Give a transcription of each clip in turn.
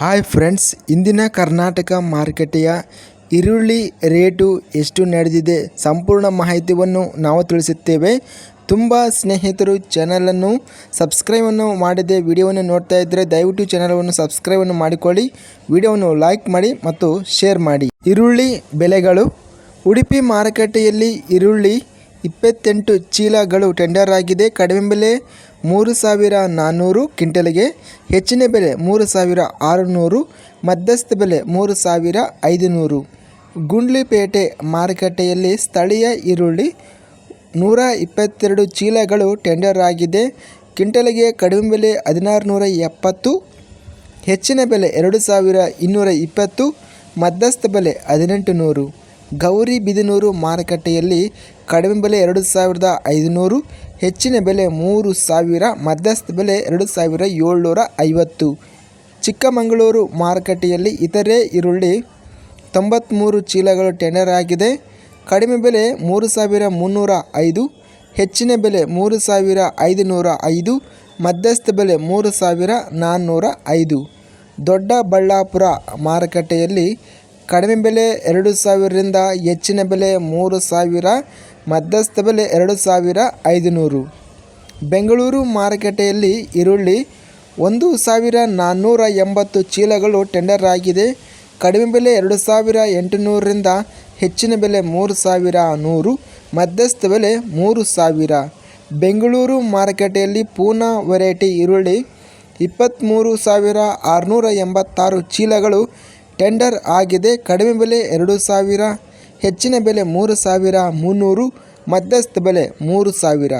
Hi friends, ಇಂದಿನ ಕರ್ನಾಟಕ ಮಾರುಕಟ್ಟೆಯ ಈರುಳ್ಳಿ ರೇಟು ಎಷ್ಟು ನಡೆದಿದೆ ಸಂಪೂರ್ಣ ಮಾಹಿತಿಯನ್ನು ನಾವು ತಿಳಿಸುತ್ತೇವೆ. ತುಂಬ ಸ್ನೇಹಿತರು ಚಾನಲನ್ನು ಸಬ್ಸ್ಕ್ರೈಬನ್ನು ಮಾಡದೆ ವಿಡಿಯೋವನ್ನು ನೋಡ್ತಾ ಇದ್ದರೆ ದಯವಿಟ್ಟು ಚಾನಲನ್ನು ಸಬ್ಸ್ಕ್ರೈಬನ್ನು ಮಾಡಿಕೊಳ್ಳಿ, ವಿಡಿಯೋವನ್ನು ಲೈಕ್ ಮಾಡಿ ಮತ್ತು ಶೇರ್ ಮಾಡಿ. ಈರುಳ್ಳಿ ಬೆಲೆಗಳು. ಉಡುಪಿ ಮಾರುಕಟ್ಟೆಯಲ್ಲಿ ಈರುಳ್ಳಿ ಇಪ್ಪತ್ತೆಂಟು ಚೀಲಗಳು ಟೆಂಡರ್ ಆಗಿದೆ. ಕಡಿಮೆ ಬೆಲೆ ಮೂರು ಸಾವಿರ ನಾನ್ನೂರು ಕ್ವಿಂಟಲ್ಗೆ ಹೆಚ್ಚಿನ ಬೆಲೆ ಮೂರು ಸಾವಿರ ಆರುನೂರು, ಮಧ್ಯಸ್ಥ ಬೆಲೆ ಮೂರು ಸಾವಿರ ಐದುನೂರು. ಗುಂಡ್ಲಿಪೇಟೆ ಮಾರುಕಟ್ಟೆಯಲ್ಲಿ ಸ್ಥಳೀಯ ಈರುಳ್ಳಿ ನೂರ ಇಪ್ಪತ್ತೆರಡು ಚೀಲಗಳು ಟೆಂಡರ್ ಆಗಿದೆ. ಕ್ವಿಂಟಲ್ಗೆ ಕಡಿಮೆ ಬೆಲೆ ಹದಿನಾರು ನೂರ ಎಪ್ಪತ್ತು, ಹೆಚ್ಚಿನ ಬೆಲೆ ಎರಡು ಸಾವಿರ ಇನ್ನೂರ ಇಪ್ಪತ್ತು, ಮಧ್ಯಸ್ಥ ಬೆಲೆ ಹದಿನೆಂಟು ನೂರು ಗೌರಿಬಿದನೂರು ಮಾರುಕಟ್ಟೆಯಲ್ಲಿ ಕಡಿಮೆ ಬೆಲೆ ಎರಡು ಸಾವಿರದ ಐದುನೂರು ಹೆಚ್ಚಿನ ಬೆಲೆ ಮೂರು ಸಾವಿರ, ಮಧ್ಯಸ್ಥ ಬೆಲೆ ಎರಡು ಸಾವಿರ ಏಳ್ನೂರ ಐವತ್ತು. ಚಿಕ್ಕಮಗಳೂರು ಮಾರುಕಟ್ಟೆಯಲ್ಲಿ ಇತರೆ ಈರುಳ್ಳಿ ತೊಂಬತ್ತ್ಮೂರು ಚೀಲಗಳು ಟೆಂಡರ್ ಆಗಿದೆ. ಕಡಿಮೆ ಬೆಲೆ ಮೂರು ಸಾವಿರ ಮುನ್ನೂರ ಐದು, ಹೆಚ್ಚಿನ ಬೆಲೆ ಮೂರು ಸಾವಿರ ಐದುನೂರ ಐದು, ಮಧ್ಯಸ್ಥ ಬೆಲೆ ಮೂರು ಸಾವಿರ ನಾನ್ನೂರ ಐದು. ದೊಡ್ಡಬಳ್ಳಾಪುರ ಮಾರುಕಟ್ಟೆಯಲ್ಲಿ ಕಡಿಮೆ ಬೆಲೆ ಎರಡು ಸಾವಿರದಿಂದ ಹೆಚ್ಚಿನ ಬೆಲೆ ಮೂರು ಸಾವಿರ ಮಧ್ಯಸ್ಥ ಬೆಲೆ ಎರಡು ಸಾವಿರ ಐದುನೂರು. ಬೆಂಗಳೂರು ಮಾರುಕಟ್ಟೆಯಲ್ಲಿ ಈರುಳ್ಳಿ ಒಂದು ಸಾವಿರ ನಾನ್ನೂರ ಎಂಬತ್ತು ಚೀಲಗಳು ಟೆಂಡರ್ ಆಗಿದೆ. ಕಡಿಮೆ ಬೆಲೆ ಎರಡು ಸಾವಿರ ಎಂಟುನೂರರಿಂದ ಹೆಚ್ಚಿನ ಬೆಲೆ ಮೂರು ಸಾವಿರ ನೂರು. ಮಧ್ಯಸ್ಥ ಬೆಲೆ ಮೂರು ಸಾವಿರ. ಬೆಂಗಳೂರು ಮಾರುಕಟ್ಟೆಯಲ್ಲಿ ಪೂನಾ ವೆರೈಟಿ ಈರುಳ್ಳಿ ಇಪ್ಪತ್ತ್ಮೂರು ಸಾವಿರ ಆರುನೂರ ಎಂಬತ್ತಾರು ಚೀಲಗಳು ಟೆಂಡರ್ ಆಗಿದೆ. ಕಡಿಮೆ ಬೆಲೆ ಎರಡು ಸಾವಿರ ಹೆಚ್ಚಿನ ಬೆಲೆ ಮೂರು ಸಾವಿರ ಮುನ್ನೂರು, ಮಧ್ಯಸ್ಥ ಬೆಲೆ ಮೂರು ಸಾವಿರ.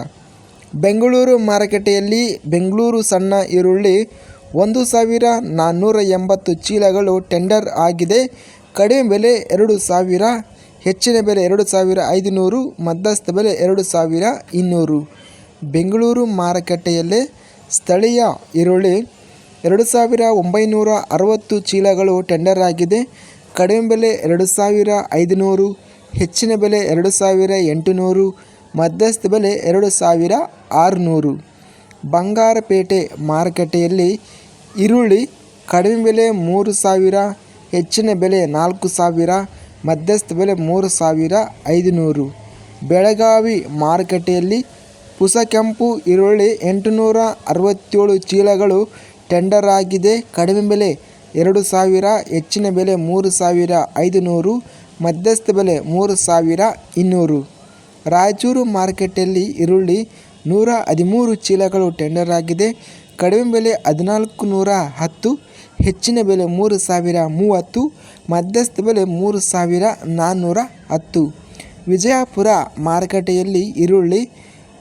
ಬೆಂಗಳೂರು ಮಾರುಕಟ್ಟೆಯಲ್ಲಿ ಬೆಂಗಳೂರು ಸಣ್ಣ ಈರುಳ್ಳಿ ಒಂದು ಸಾವಿರ ನಾನ್ನೂರ ಎಂಬತ್ತು ಚೀಲಗಳು ಟೆಂಡರ್ ಆಗಿದೆ. ಕಡಿಮೆ ಬೆಲೆ ಎರಡು ಸಾವಿರ, ಹೆಚ್ಚಿನ ಬೆಲೆ ಎರಡು ಸಾವಿರ ಐದುನೂರು, ಮಧ್ಯಸ್ಥ ಬೆಲೆ ಎರಡು ಸಾವಿರ ಇನ್ನೂರು. ಬೆಂಗಳೂರು ಮಾರುಕಟ್ಟೆಯಲ್ಲೇ ಸ್ಥಳೀಯ ಈರುಳ್ಳಿ ಎರಡು ಸಾವಿರ ಒಂಬೈನೂರ ಅರವತ್ತು ಚೀಲಗಳು ಟೆಂಡರ್ ಆಗಿದೆ. ಕಡಿಮೆ ಬೆಲೆ ಎರಡು ಸಾವಿರ ಐದುನೂರು, ಹೆಚ್ಚಿನ ಬೆಲೆ ಎರಡು ಸಾವಿರ ಎಂಟುನೂರು, ಮಧ್ಯಸ್ಥ ಬೆಲೆ ಎರಡು ಸಾವಿರ ಆರುನೂರು. ಬಂಗಾರಪೇಟೆ ಮಾರುಕಟ್ಟೆಯಲ್ಲಿ ಈರುಳ್ಳಿ ಕಡಿಮೆ ಬೆಲೆ ಮೂರು ಸಾವಿರ, ಹೆಚ್ಚಿನ ಬೆಲೆ ನಾಲ್ಕು ಸಾವಿರ, ಮಧ್ಯಸ್ಥ ಬೆಲೆ ಮೂರು ಸಾವಿರ ಐದುನೂರು. ಬೆಳಗಾವಿ ಮಾರುಕಟ್ಟೆಯಲ್ಲಿ ಪುಸಕೆಂಪು ಈರುಳ್ಳಿ ಎಂಟುನೂರ ಅರವತ್ತೇಳು ಚೀಲಗಳು ಟೆಂಡರ್ ಆಗಿದೆ. ಕಡಿಮೆ ಬೆಲೆ ಎರಡು ಸಾವಿರ, ಹೆಚ್ಚಿನ ಬೆಲೆ ಮೂರು ಸಾವಿರ ಐದುನೂರು, ಮಧ್ಯಸ್ಥ ಬೆಲೆ ಮೂರು ಸಾವಿರ ಇನ್ನೂರು. ರಾಯಚೂರು ಮಾರ್ಕೆಟಲ್ಲಿ ಈರುಳ್ಳಿ ನೂರ ಹದಿಮೂರು ಚೀಲಗಳು ಟೆಂಡರ್ ಆಗಿದೆ. ಕಡಿಮೆ ಬೆಲೆ ಹದಿನಾಲ್ಕು ನೂರ ಹತ್ತು, ಹೆಚ್ಚಿನ ಬೆಲೆ ಮೂರು ಸಾವಿರ ಮೂವತ್ತು, ಮಧ್ಯಸ್ಥ ಬೆಲೆ ಮೂರು ಸಾವಿರ ನಾನ್ನೂರ ಹತ್ತು. ವಿಜಯಪುರ ಮಾರುಕಟ್ಟೆಯಲ್ಲಿ ಈರುಳ್ಳಿ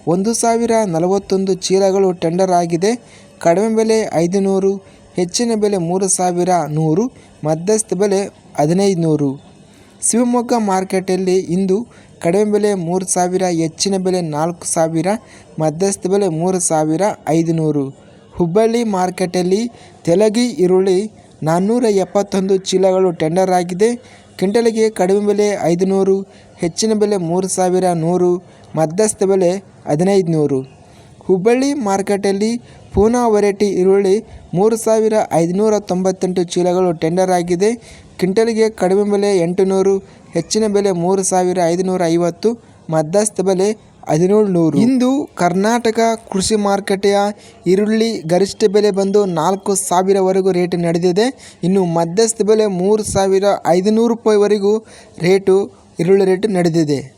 ಒಂದು ಸಾವಿರ ನಲವತ್ತೊಂದು ಚೀಲಗಳು ಟೆಂಡರ್ ಆಗಿದೆ. ಕಡಿಮೆ ಬೆಲೆ ಐದುನೂರು ಹೆಚ್ಚಿನ ಬೆಲೆ ಮೂರು ಸಾವಿರ ನೂರು, ಮಧ್ಯಸ್ಥ ಬೆಲೆ ಹದಿನೈದು ನೂರು ಶಿವಮೊಗ್ಗ ಮಾರ್ಕೆಟಲ್ಲಿ ಇಂದು ಕಡಿಮೆ ಬೆಲೆ ಮೂರು ಸಾವಿರ, ಹೆಚ್ಚಿನ ಬೆಲೆ ನಾಲ್ಕು ಸಾವಿರ, ಮಧ್ಯಸ್ಥ ಬೆಲೆ ಮೂರು ಸಾವಿರ ಐದುನೂರು. ಹುಬ್ಬಳ್ಳಿ ಮಾರ್ಕೆಟಲ್ಲಿ ತೆಲಗಿ ಈರುಳ್ಳಿ ನಾನ್ನೂರ ಎಪ್ಪತ್ತೊಂದು ಚೀಲಗಳು ಟೆಂಡರ್ ಆಗಿದೆ. ಕ್ವಿಂಟಲಿಗೆ ಕಡಿಮೆ ಬೆಲೆ ಐದುನೂರು, ಹೆಚ್ಚಿನ ಬೆಲೆ ಮೂರು ಸಾವಿರ ನೂರು, ಮಧ್ಯಸ್ಥ ಬೆಲೆ ಹದಿನೈದು ನೂರು ಹುಬ್ಬಳ್ಳಿ ಮಾರುಕಟ್ಟೆಯಲ್ಲಿ ಪೂನಾ ವೆರೈಟಿ ಈರುಳ್ಳಿ ಮೂರು ಸಾವಿರ ಐದುನೂರ ತೊಂಬತ್ತೆಂಟು ಚೀಲಗಳು ಟೆಂಡರ್ ಆಗಿದೆ. ಕ್ವಿಂಟಲ್ಗೆ ಕಡಿಮೆ ಬೆಲೆ ಎಂಟುನೂರು, ಹೆಚ್ಚಿನ ಬೆಲೆ ಮೂರು ಸಾವಿರ ಐದುನೂರ ಐವತ್ತು ಮಧ್ಯಸ್ಥ ಬೆಲೆ ಹದಿನೇಳು ನೂರು. ಇಂದು ಕರ್ನಾಟಕ ಕೃಷಿ ಮಾರುಕಟ್ಟೆಯ ಈರುಳ್ಳಿ ಗರಿಷ್ಠ ಬೆಲೆ ಬಂದು ನಾಲ್ಕು ಸಾವಿರವರೆಗೂ ರೇಟ್ ನಡೆದಿದೆ. ಇನ್ನು ಮಧ್ಯಸ್ಥ ಬೆಲೆ ಮೂರು ಸಾವಿರ ಐದುನೂರು ರೂಪಾಯಿವರೆಗೂ ರೇಟು, ಈರುಳ್ಳಿ ರೇಟು ನಡೆದಿದೆ.